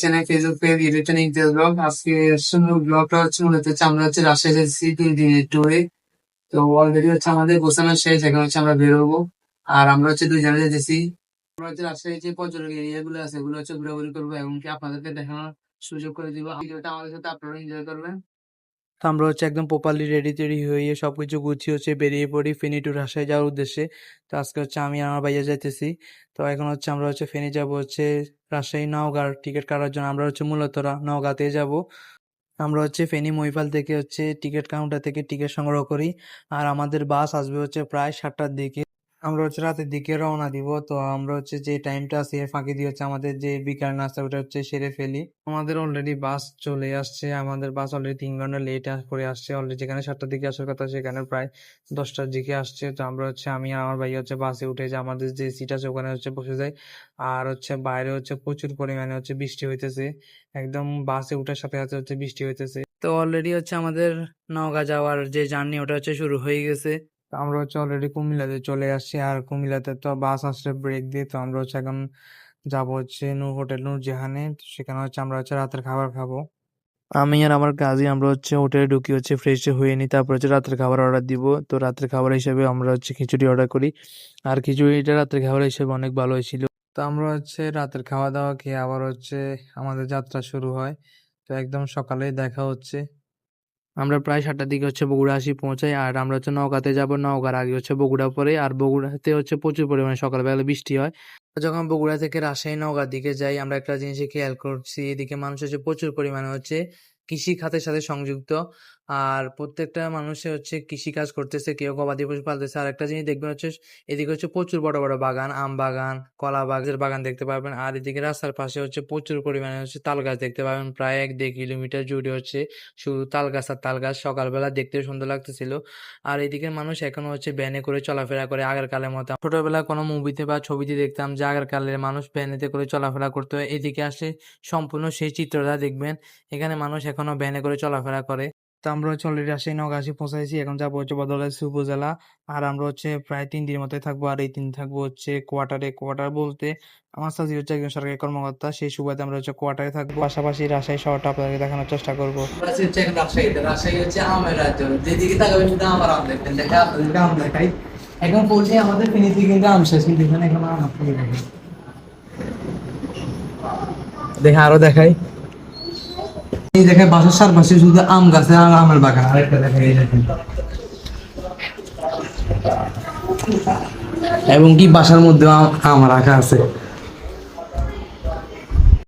Channel blog আজকে হচ্ছে হচ্ছে আমরা হচ্ছে রাজশাহী দুই তো অলরেডি হচ্ছে আমাদের শেষ হচ্ছে আমরা বেরোবো। আর আমরা হচ্ছে যেতেছি আমরা হচ্ছে যে পর্যটক এরিয়া গুলো আছে হচ্ছে করব আপনাদেরকে দেখানোর সুযোগ করে দিব। আমাদের সাথে আপনারা এনজয় করবেন। তো আমরা হচ্ছে একদম প্রপারলি রেডি টেডি হয়ে সব কিছু গুছিয়ে হচ্ছে বেরিয়ে পড়ি ফেনি টু রাজশাহী যাওয়ার উদ্দেশ্যে। তো আজকে হচ্ছে আমি আমার ভাইয়া যাইতেছি। তো এখন হচ্ছে আমরা হচ্ছে ফেনি যাব হচ্ছে রাজশাহী নওগাঁর টিকিট কাটার জন্য। আমরা হচ্ছে মূলত নওগাঁতে যাব। আমরা হচ্ছে ফেনি মহিপাল থেকে হচ্ছে টিকিট কাউন্টার থেকে টিকিট সংগ্রহ করি। আর আমাদের বাস আসবে হচ্ছে প্রায় সাতটার দিকে। আমরা হচ্ছে রাতের দিকে রওনা দিব। তো আমরা হচ্ছে যে টাইমটা আছে ফাঁকি দিয়ে হচ্ছে আমাদের যে বিকাল নাস্তা, ওটা হচ্ছে সেরে ফেলি। আমাদের অলরেডি বাস চলে আসছে। আমাদের বাস অলরেডি তিন ঘণ্টা লেট করে আসছে। অলরেডি যেখানে সাতটার দিকে আসার কথা, সেখানে প্রায় দশটার দিকে আসছে। তো আমরা হচ্ছে, আমি আর আমার ভাই হচ্ছে বাসে উঠে যে আমাদের যে সিট আছে, ওখানে হচ্ছে বসে যাই। আর হচ্ছে বাইরে হচ্ছে প্রচুর পরিমাণে হচ্ছে বৃষ্টি হইতেছে। একদম বাসে উঠার সাথে সাথে হচ্ছে বৃষ্টি হইতেছে। তো অলরেডি হচ্ছে আমাদের নওগাঁ যাওয়ার যে জার্নি ওটা হচ্ছে শুরু হয়ে গেছে। তো আমরা হচ্ছে অলরেডি কুমিল্লাতে চলে আসছি। আর কুমিল্লাতে তো বাস আসলে ব্রেক দিয়ে তো আমরা হচ্ছে এখন যাব হচ্ছে নূর হোটেল নূর জাহানে সেখানে হচ্ছে আমরা হচ্ছে রাতের খাবার খাব। আমি আর আমার কাজে আমরা হচ্ছে হোটেলে ঢুকি হচ্ছে ফ্রেশ হয়ে নিই তারপর হচ্ছে রাতের খাবার অর্ডার দিব। তো রাতের খাবার হিসেবে আমরা হচ্ছে খিচুড়ি অর্ডার করি। আর খিচুড়িটা রাতের খাবার হিসেবে অনেক ভালো হয়েছিল। তো আমরা হচ্ছে রাতের খাওয়া দাওয়া খেয়ে আবার হচ্ছে আমাদের যাত্রা শুরু হয়। তো একদম সকালেই দেখা হচ্ছে। আমরা প্রায় সাতটার দিকে হচ্ছে বগুড়া আসি, পৌঁছাই, আর আমরা হচ্ছে নওগাঁতে যাব। নওগাঁর আগে হচ্ছে বগুড়া পরে, আর বগুড়াতে হচ্ছে প্রচুর পরিমাণে সকালবেলা বৃষ্টি হয়। যখন বগুড়া থেকে রাজশাহী নওগাঁর দিকে যাই, আমরা একটা জিনিসে খেয়াল করছি, এদিকে মানুষ হচ্ছে প্রচুর পরিমাণে হচ্ছে কৃষি খাতের সাথে সংযুক্ত। আর প্রত্যেকটা মানুষে হচ্ছে কৃষি কাজ করতেছে, কেউ গবাদি পশু পালতেছে। আর একটা জিনিস দেখবেন হচ্ছে, এদিকে হচ্ছে প্রচুর বড় বড় বাগান, আম বাগান, কলা বাগের বাগান দেখতে পাবেন। আর এদিকে রাস্তার পাশে হচ্ছে প্রচুর পরিমাণে হচ্ছে তাল গাছ দেখতে পাবেন। প্রায় এক দেড় কিলোমিটার জুড়ে হচ্ছে শুধু তাল গাছ আর তাল গাছ সকালবেলা দেখতে সুন্দর লাগতেছিল। আর এদিকের মানুষ এখনও হচ্ছে ভ্যানে করে চলাফেরা করে আগের কালের মতো। ছোটবেলা কোনো মুভিতে বা ছবিতে দেখতাম যে আগের কালের মানুষ ভ্যানেতে করে চলাফেরা করতে। হয় এদিকে আসে সম্পূর্ণ সেই চিত্রটা দেখবেন। এখানে মানুষ এখনও ভ্যানে করে চলাফেরা করে। তো আমরা হচ্ছে অলরেডি রাজশাহী নগাছি পৌঁছাইছি। এখন যাব হচ্ছে বদলাইছি উপজেলা। আর আমরা হচ্ছে প্রায় তিন দিনের মতোই থাকব। আর এই দিন থাকব হচ্ছে কোয়ার্টারে কোয়ার্টার বলতে আমার সাথে হচ্ছে একজন সরকারি কর্মকর্তা। সেই সুবাদে আমরা হচ্ছে কোয়ার্টারে থাকব। পাশাপাশি রাজশাহী শহরটা আপনাদেরকে দেখানোর চেষ্টা করব। রাজশাহীতে রাজশাহী। হচ্ছে আমের রাজ্য। যেদিকে তাকাবেন শুধু আমার আম দেখবেন। দেখা আপনাদেরকে আম দেখাই। এখন পৌঁছে আমাদের ফিনিশি কিন্তু আম শেষ। কিন্তু এখানে এখন আম দেখে আরও দেখাই। এই দেখে বাসার চারপাশে শুধু আম গাছে আর আমের বাগান। আরেকটা দেখে এই দেখেন। এবং কি বাসার মধ্যে আম রাখা আছে।